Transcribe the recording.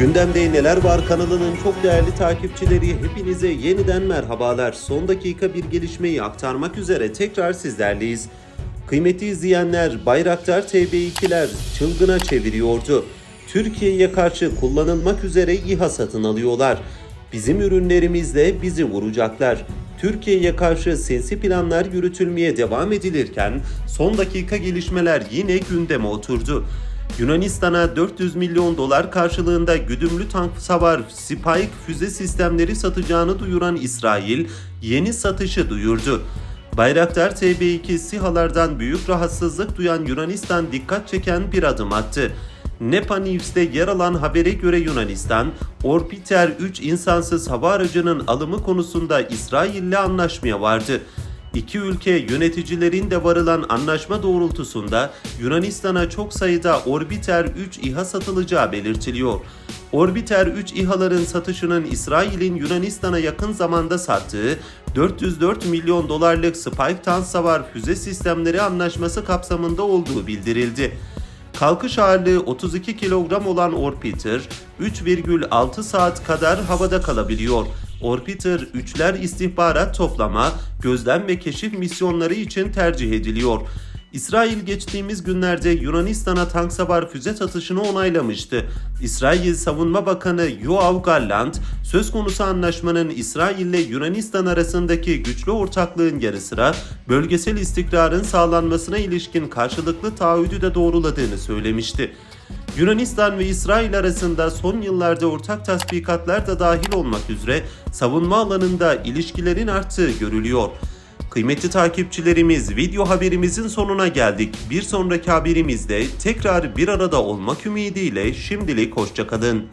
Gündemde Neler Var kanalının çok değerli takipçileri hepinize yeniden merhabalar. Son dakika bir gelişmeyi aktarmak üzere tekrar sizlerleyiz. Kıymetli izleyenler Bayraktar TB2'ler çılgına çeviriyordu. Türkiye'ye karşı kullanılmak üzere İHA satın alıyorlar. Bizim ürünlerimizle bizi vuracaklar. Türkiye'ye karşı sinsi planlar yürütülmeye devam edilirken son dakika gelişmeler yine gündeme oturdu. Yunanistan'a 400 milyon dolar karşılığında güdümlü tank savar Spike füze sistemleri satacağını duyuran İsrail yeni satışı duyurdu. Bayraktar TB2 SİHA'lardan büyük rahatsızlık duyan Yunanistan dikkat çeken bir adım attı. Nepa News'te yer alan habere göre Yunanistan, Orbiter 3 insansız hava aracının alımı konusunda İsrail'le anlaşmaya vardı. İki ülke yöneticilerin de varılan anlaşma doğrultusunda Yunanistan'a çok sayıda Orbiter 3 İHA satılacağı belirtiliyor. Orbiter 3 İHA'ların satışının İsrail'in Yunanistan'a yakın zamanda sattığı 404 milyon dolarlık Spike Tansavar füze sistemleri anlaşması kapsamında olduğu bildirildi. Kalkış ağırlığı 32 kilogram olan Orbiter 3,6 saat kadar havada kalabiliyor. Orbiter 3'ler istihbarat toplama, gözlem ve keşif misyonları için tercih ediliyor. İsrail geçtiğimiz günlerde Yunanistan'a tank savar füze satışını onaylamıştı. İsrail Savunma Bakanı Yoav Gallant, söz konusu anlaşmanın İsrail ile Yunanistan arasındaki güçlü ortaklığın yanı sıra bölgesel istikrarın sağlanmasına ilişkin karşılıklı taahhüdü de doğruladığını söylemişti. Yunanistan ve İsrail arasında son yıllarda ortak tatbikatlar da dahil olmak üzere savunma alanında ilişkilerin arttığı görülüyor. Kıymetli takipçilerimiz video haberimizin sonuna geldik. Bir sonraki haberimizde tekrar bir arada olmak ümidiyle şimdilik hoşçakalın.